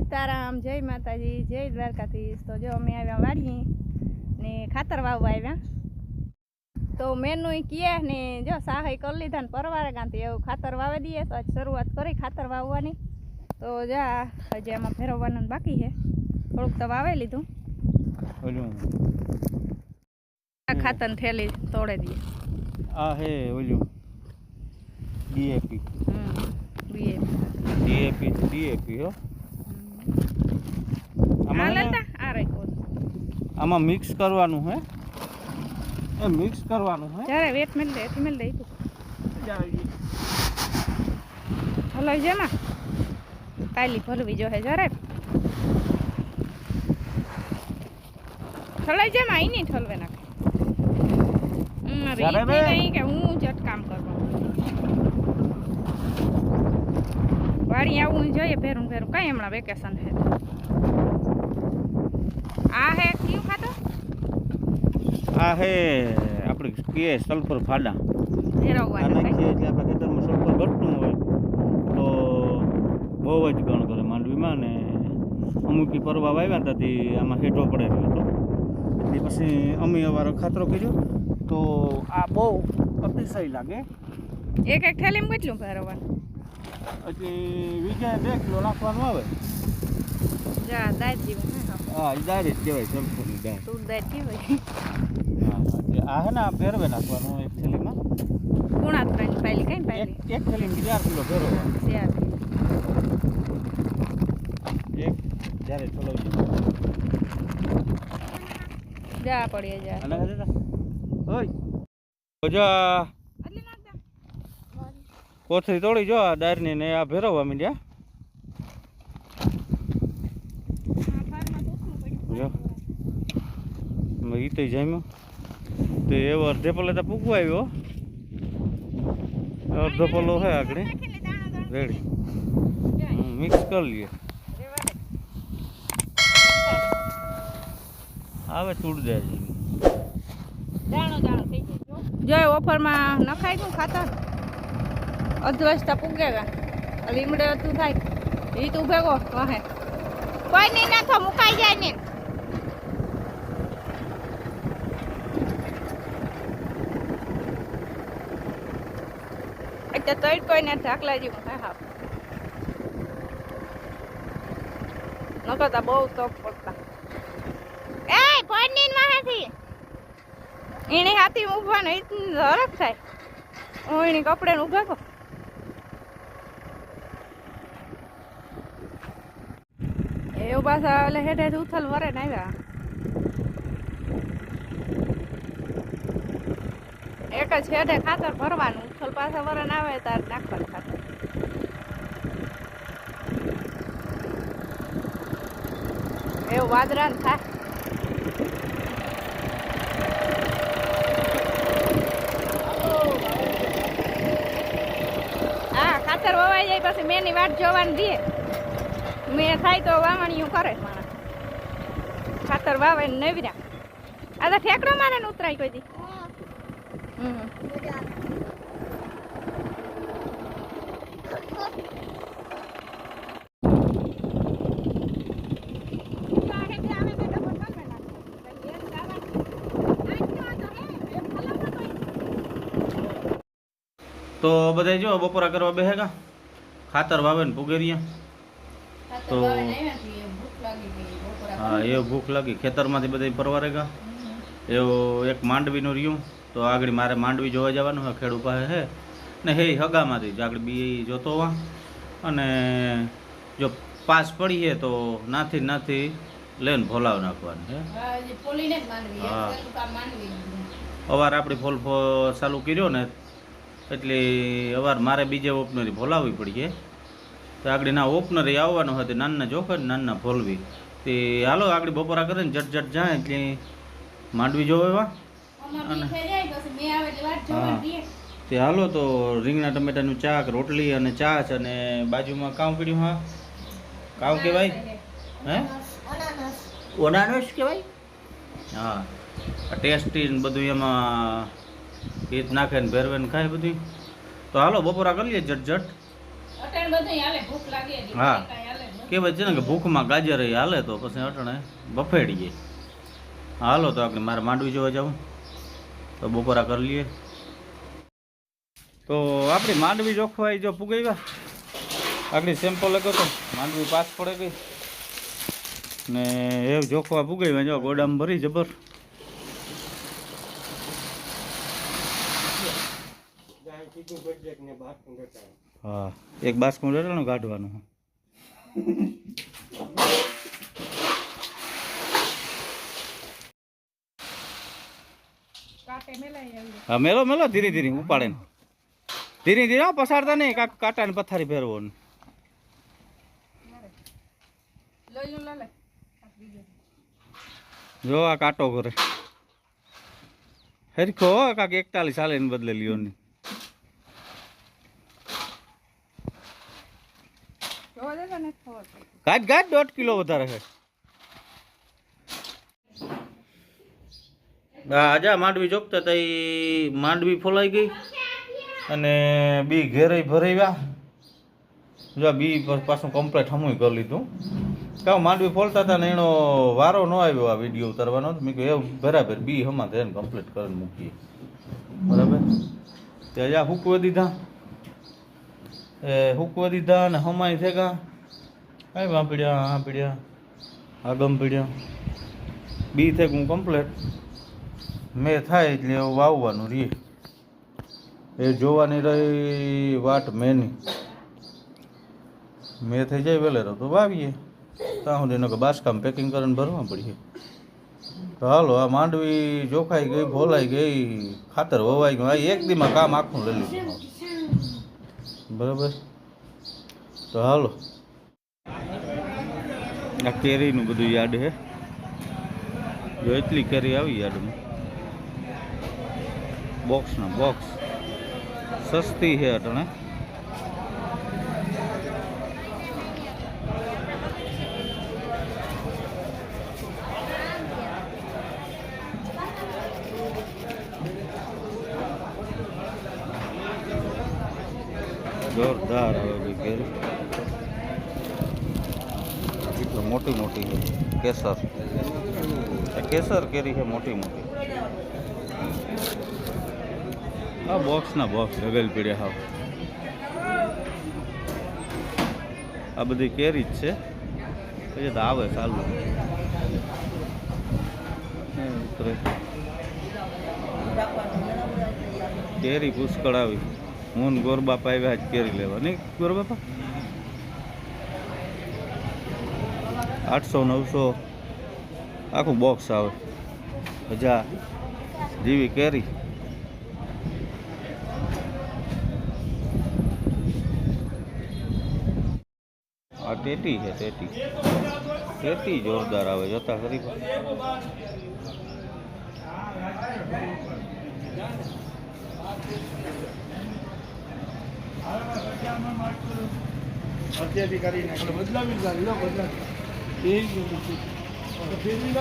સીતારામ જય માતાજી જય દ્વારકાધીશ. તો જો અમે આવ્યા વાડી ને ખાતર વાવવા આવ્યા. તો મેનુ કીએ ને જો સહાય કરી લીધા ને પરવારે ગાંથી એવું ખાતર વાવી દઈએ. તો આજ શરૂઆત કરી ખાતર વાવવાની. તો જા હજી આમાં ફેરવવાનું બાકી છે. થોડુંક તો વાવી લીધું. ખાતર થેલી તોડે દઈએ. આ હે ઓલું. ડીએપી. ડીએપી. ડીએપી ડીએપી હો આ આમાં હે ને- લેતા આ રાખ્યો આમાં મિક્સ કરવાનું હે. એ મિક્સ કરવાનું હે. જ્યારે વેટ મેળ દે એથી મેળ દે તું હલો જેમાં કાલી ભરવી જો હે જરાય ઠલાઈ જેમાં અહીં નહીં ઠલવે નાખે. હમ, હવે જ્યારે ઈ બે. નહીં કે હું જ કામ કરવા. વાડી આવું જોઈએ ફેરું ફેરું કઈ હમણાં વેકેશન હે આ હે કયું ખાતો આ હે આપણે કે સલ્ફર ફાડા. નાખીએ એટલે આપણે ખેતરમાં સલ્ફર ઘટતું હોય તો બહુ જ ગણ કરે માંડવીમાં ને અમુક પરવા વાવ્યા હતા તે આમાં હેઠો પડે રહ્યો હતો. એટલે પછી અમે અવારો ખાતરો કર્યો તો આ બહુ અતિશય લાગે. એક એક થેલીમાં કેટલું ફેરવવાનું? એટલે વીઘે બે કિલો નાખવાનું આવે. જા દાદી હે એ કહેવાય સલ્ફરની ડાયરેક્ટ તું દાંત કહેવાય. આ હે ને આ ફેરવે નાખવાનું એક થેલીમાં. પૂણા ત્રણ પાયલી કઈ એક પાયલી. એક થેલીમાં ચાર કિલો ફેરવવાનું શિયાળ એક જ્યારે ચલાવજો જા પડીએ જા. અને હે ઓય. નાખ કોથળી તોડી જો આ ડાયરની ને આ ફેરવવા માંડ્યા આ ફારમાં તો ઓછું પડ્યું. જો. ઈ તો જામ્યો. તો એવો અડધે પલ્લે તો પૂગવા આવ્યો. અડધો પલ્લો છે આગળ. રેડી. મિક્સ કરી લઈએ. આવે તૂટ જાય જો ઓફરમાં નખાય તું ખાતર અધવસ્તા પૂગેગા લીમડે તું થાય. એ તું ભેગો કહે કોઈ નહીં નાખો મુકાઈ જાય ને. તળ કોઈ ને ઢાકલા જેવું થાય હા. નકરતા બહુ તપ પડતા. એ પનીર માહાથી એની હાથી ઊભા ને હરખ થાય. હું એની કપડે ને ઊભા કો એવું પાછા એટલે હેઠે ઉથલ વરે ને આવ્યા. એક જ હેડે ખાતર ભરવાનું. ઉથલ પાછા વરણ આવે ત્યારે નાખવાનું ખાતર. એવું વાદરા થાય. હા, ખાતર વવાઈ જાય પછી મેની વાટ જોવાની દે. મેં થાય તો વાવણીયું કરે માણસ. ખાતર વાવે નવી નવીરા આ તો ઠેકડો મારે ને ઉતરાય કોઈ દી. તો બધા જો બપોરા કરવા બેહેગા ખાતર વાવે ને પુગેરિયા તો હા એ ભૂખ લાગી. ખેતરમાંથી બધા પરવારેગા એવો એક માંડવીનું રહ્યું. તો આગળ મારે માંડવી જોવા જવાનું હે ખેડૂ પાસે હે. ને હે હગામાંથી જ આગળ બી જોતો હોવા અને જો પાસ પડીએ તો નાથી નાથી લઈને ભોલાવી નાખવાનું હે. હા. અવાર આપણી ફોલ ચાલુ કર્યો ને એટલે અવાર મારે બીજે ઓપનરી ભોલાવવી પડીએ તો આગળ ના ઓપનરી આવવાનું હતું નાના જોખે ને નાના ભોલવી. તે હાલો આગળ બપોરા કરે ને જટ જટ જાય એટલે માંડવી જોવા હા. તે હાલો તો રીંગણા ટમેટાનું ચાક રોટલી અને ચાચ અને બાજુમાં કામ પીડ્યું હા? કાવ કહેવાય? હે? ઓનાનસ કહેવાય? હા. ટેસ્ટી ને બધું એમાં ઈદ નાખે ને ભેરવે ને ખાય બધું. તો હાલો બપોરા કરી લઈએ જટ જટ હા. કહેવાય છે ને કે ભૂખમાં ગાજર હાલે તો પછી અટણે બફેડીએ. હાલો તો આપણે મારે માંડવી જોવા જવું. તો બપોરા કરી લઈએ. તો આપણી માંડવી જોખવાઈ જો પુગાવ્યા. આગળ સેમ્પલ લખ્યો તો માંડવી પાસ પડે ગઈ. ને એ જોખવા પુગાવ્યા જો, ગોડામ ભરી જબર. હા, એક બાસ્કું રેટાનું કાઢવાનું કાંટે મેલાઈ આવી હા મેલો મેલો ધીરે ધીરે ઉપાડે ને ધીરે ધીરે પસારતા નહીં કાંક પથારી ફેરવો ને લઈ લો જો આ કાંટો કરે હરખો કાંક એકતાલીસ હાલે ને બદલે લ્યો ને. કાઢ કાઢ દોઢ કિલો વધારે છે. આજા માંડવી જોગતા તા માંડવી ફોલાઈ ગઈ અને બી ઘેરે ભરાવ્યા. જો બી પાછું કમ્પ્લેટ હમું કરી લીધું. કાં માંડવી ફોલતા હતા ને એનો વારો ન આવ્યો આ વીડિયો ઉતારવાનો. મેં કહ્યું એવું બરાબર, બી હમણાં એને કમ્પ્લીટ કરીને મૂકીએ. બરાબર? તે હજા હૂકવા દીધા. એ હૂકવા દીધા અને હમાય થેગા. કાંઈ વાં પીડ્યા, આ પીડ્યા આગમ પીડ્યા. બી થઈ હું કમ્પ્લેટ મેં થાય એટલે વાવવાનું રહે એ જોવાની રહી વાટ મેની. મેં થઈ જાય વેલેરો તો વાવીએ. ત્યાં સુધી કે બાસકામ પેકિંગ કરીને ભરવા પડીએ. તો હાલો, આ માંડવી જોખાઈ ગઈ, ભોલાઈ ગઈ, ખાતર વવાઈ ગયું. આ એક દીમાં કામ આખું લઈ લીધું બરાબર? તો હાલો. આ કેરીનું બધું યાદ હે? જો એટલી કેરી આવી યાદમાં. બોક્સના બોક્સ સસ્તી છે અટણે જોરદાર આવે ભાઈ કેરી કેટલી મોટી મોટી છે કેસર આ કેસર કેરી છે મોટી મોટી આ બોક્સના બોક્સ રગલ પીડ્યા હાવ. આ બધી કેરી જ છે. પછી તો આવે ચાલુ. કેરી પુષ્કળ આવી. હું ગોરબાપા આવ્યા જ કેરી લેવા. નહીં ગોરબાપા આઠસો, નવસો. આખું બોક્સ આવે. હજાર. જેવી કેરી. આ ટેટી છે ટેટી. ટેટી જોરદાર આવે જોતા ખરી અત્યારથી કરી નાખે બદલાવી જ નાખી, લો, બદલાવી. એ જ બધું છે. તો ફેરવી